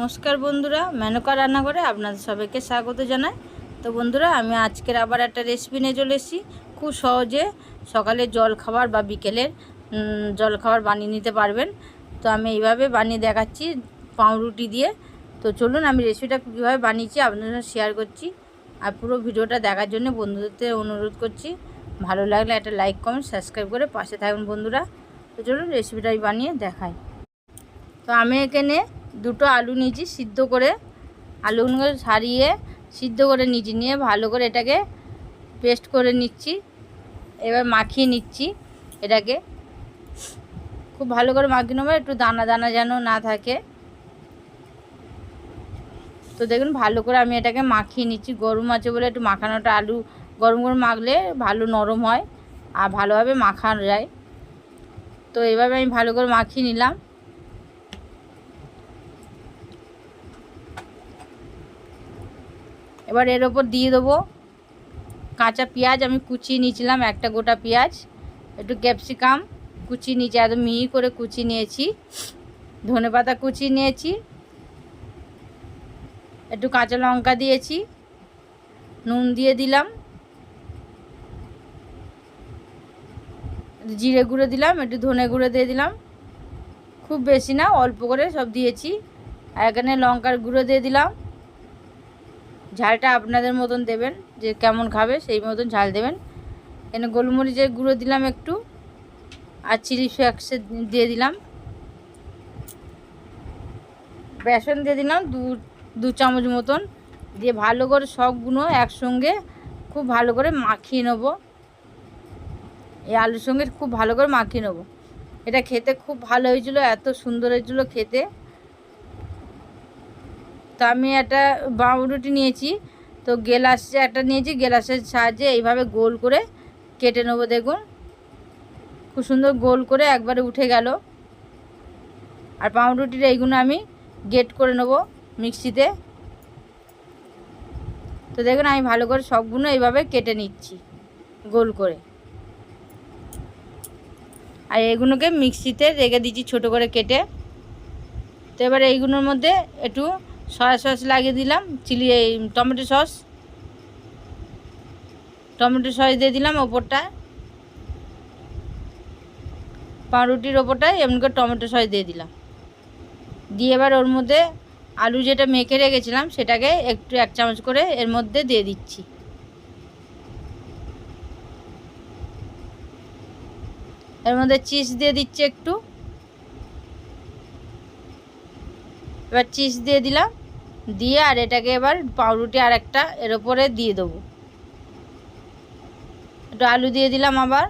নমস্কার বন্ধুরা, মেনকা রান্নাঘরে আপনাদের সবাইকে স্বাগত জানাই। তো বন্ধুরা, আমি আজকের আবার একটা রেসিপি নিয়ে চলে এসেছি। খুব সহজে সকালে জল খাবার বা বিকেলের জল খাবার বানিয়ে নিতে পারবেন। তো আমি এইভাবে বানিয়ে দেখাচ্ছি পাউরুটি দিয়ে। তো চলুন, আমি রেসিপিটা কীভাবে বানিয়েছি আপনাদের সাথে শেয়ার করছি। আর পুরো ভিডিওটা দেখার জন্য বন্ধুদের অনুরোধ করছি, ভালো লাগলে একটা লাইক কমেন্ট সাবস্ক্রাইব করে পাশে থাকুন বন্ধুরা। তো চলুন রেসিপিটাই বানিয়ে দেখাই। তো আমি এখানে দুটো আলু নিয়েছি, সিদ্ধ করে আলুগুলো ছাড়িয়ে সিদ্ধ করে নিয়েছি, নিয়ে ভালো করে এটাকে পেস্ট করে নিচ্ছি। এবার মাখিয়ে নিচ্ছি এটাকে। খুব ভালো করে মাখিয়ে নেব, একটু দানা দানা যেন না থাকে। তো দেখুন, ভালো করে আমি এটাকে মাখিয়ে নিচ্ছি। গরম আছে বলে একটু মাখানোটা আলু গরম গরম মাখলে ভালো নরম হয় আর ভালোভাবে মাখানো যায়। তো এভাবে আমি ভালো করে মাখিয়ে নিলাম। এবার এর ওপর দিয়ে দেবো কাঁচা পেঁয়াজ, আমি কুচিয়ে নিয়েছিলাম, একটা গোটা পেঁয়াজ, একটু ক্যাপসিকাম কুচিয়ে নিয়েছি, একদম মিহি করে কুচিয়ে নিয়েছি ধনে পাতা কুচিয়ে নিয়েছি, একটু কাঁচা লঙ্কা দিয়েছি, নুন দিয়ে দিলাম জিরে গুঁড়ো দিলাম, একটু ধনে গুঁড়ো দিয়ে দিলাম, খুব বেশি না, অল্প করে সব দিয়েছি, আর এখানে লঙ্কার গুঁড়ো দিয়ে দিলাম ঝালটা আপনাদের মতন দেবেন, যে কেমন খাবে সেই মতন ঝাল দেবেন। এখানে গোলমরিচের গুঁড়ো দিলাম একটু, আর চিলি ফ্লেক্স দিয়ে দিলাম। বেসন দিয়ে দিলাম দু দু চামচ মতন। দিয়ে ভালো করে সবগুলো একসঙ্গে খুব ভালো করে মাখিয়ে নেব। এই আলুর সঙ্গে খুব ভালো করে মাখিয়ে নেব। এটা খেতে খুব ভালো হয়েছিল, এত সুন্দর হয়েছিল খেতে। তো আমি একটা বাউরুটি নিয়েছি। তো গেলাস একটা নিয়েছি, গেলাসের সাহায্যে এইভাবে গোল করে কেটে নেব দেখুন। খুব সুন্দর গোল করে একবারে উঠে গেল। আর পাউরুটির এইগুলো আমি গেট করে নেব মিক্সিতে। তো দেখুন, আমি ভালো করে সবগুলো এইভাবে কেটে নিচ্ছি গোল করে। আর এইগুলোকে মিক্সিতে রেখে দিচ্ছি ছোট করে কেটে। তো এবার এইগুলোর মধ্যে একটু সয়া সস লাগিয়ে দিলাম, চিলি, এই টমেটো সস। টমেটো সস দিয়ে দিলাম ওপরটা পাউরুটির ওপরটায় এমনি করে টমেটো সস দিয়ে দিলাম। দিয়ে এবার ওর মধ্যে আলু যেটা মেখে রেখেছিলাম, সেটাকে একটু এক চামচ করে এর মধ্যে দিয়ে দিচ্ছি। এর মধ্যে চিজ দিয়ে দিচ্ছি একটু। এবার চিজ দিয়ে দিলাম। দিয়ে আর এটাকে এবার পাউরুটি আর একটা এর ওপরে দিয়ে দেবো। একটু আলু দিয়ে দিলাম আবার।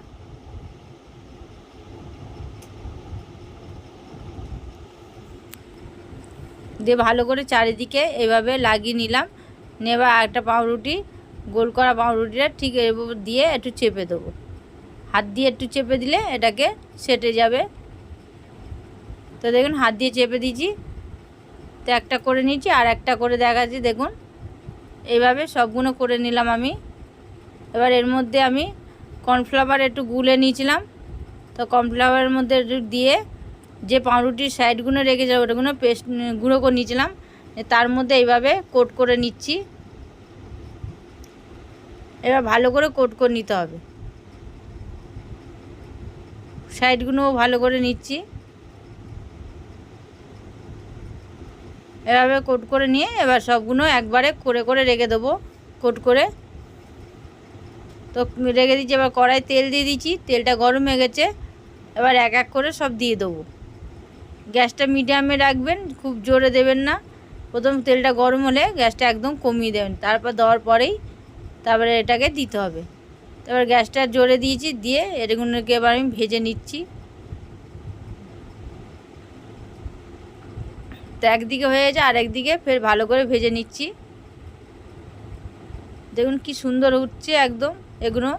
দিয়ে ভালো করে চারিদিকে এভাবে লাগিয়ে নিলাম। নেবা একটা পাউরুটি, গোল করা পাউরুটিটা ঠিক উপর দিয়ে একটু চেপে দেবো। হাত দিয়ে একটু চেপে দিলে এটাকে সেটে যাবে। তো দেখুন হাত দিয়ে চেপে দিয়েছি। তো একটা করে নিয়েছি, আর একটা করে দেখাচ্ছি, দেখুন। এইভাবে সবগুলো করে নিলাম আমি। এবার এর মধ্যে আমি কর্নফ্লাওয়ার একটু গুলে নিয়েছিলাম। তো কর্নফ্লাওয়ারের মধ্যে দিয়ে যে পাউরুটির সাইডগুলো রেখে যাবে, ওটাগুলো পেস্ট, গুঁড়ো করে নিয়েছিলাম। তার মধ্যে এইভাবে কোট করে নিচ্ছি। এবার ভালো করে কোট করে নিতে হবে। সাইডগুলোও ভালো করে নিচ্ছি। এভাবে কোট করে নিয়ে এবার সবগুলো একবারে করে করে রেখে দেবো, কোট করে। তো রেখে দিচ্ছি, এবার কড়াই তেল দিয়ে দিচ্ছি, তেলটা গরম হয়ে গেছে। এবার এক এক করে সব দিয়ে দেবো। গ্যাসটা মিডিয়ামে রাখবেন, খুব জোরে দেবেন না। প্রথম তেলটা গরম হলে গ্যাসটা একদম কমিয়ে দেবেন, তারপর দেওয়ার পরেই তারপরে এটাকে দিতে হবে। তারপর গ্যাসটা জোরে দিয়েছি, দিয়ে এটাগুলোকে এবার আমি ভেজে নিচ্ছি। তো একদিকে হয়ে গেছে আর একদিকে ফের ভালো করে ভেজে নিচ্ছি। দেখুন কি সুন্দর উঠছে একদম এগুলো।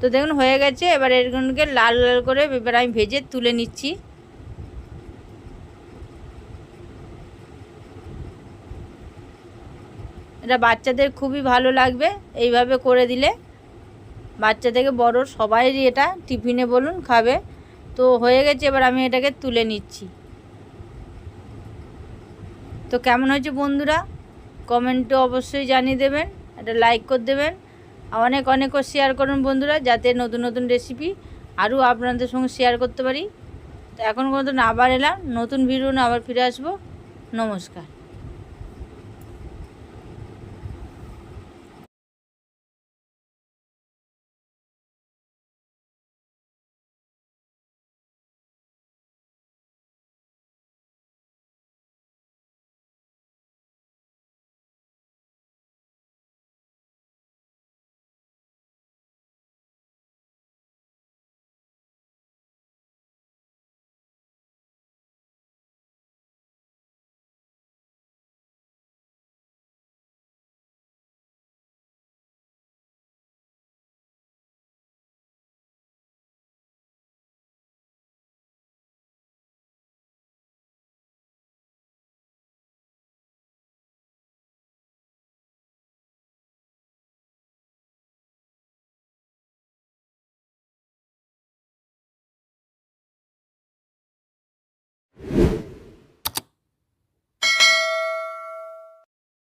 তো দেখুন হয়ে গেছে, এবার এগুলোকে লাল লাল করে এবার আমি ভেজে তুলে নিচ্ছি। এটা বাচ্চাদের খুবই ভালো লাগবে এইভাবে করে দিলে। বাচ্চা থেকে বড় সবাইই এটা টিফিনে বলুন খাবে। তো হয়ে গেছে, এবার আমি এটাকে তুলে নিচ্ছি। তো কেমন হয়েছে বন্ধুরা? কমেন্টে অবশ্যই জানিয়ে দেবেন এটা লাইক করে দেবেন। অনেক অনেক শেয়ার করুন বন্ধুরা, যাতে নতুন নতুন রেসিপি আরও আপনাদের সঙ্গে শেয়ার করতে পারি। তো এখন মতন আবার এলাম, নতুন ভিডিও আবার ফিরে আসব। নমস্কার।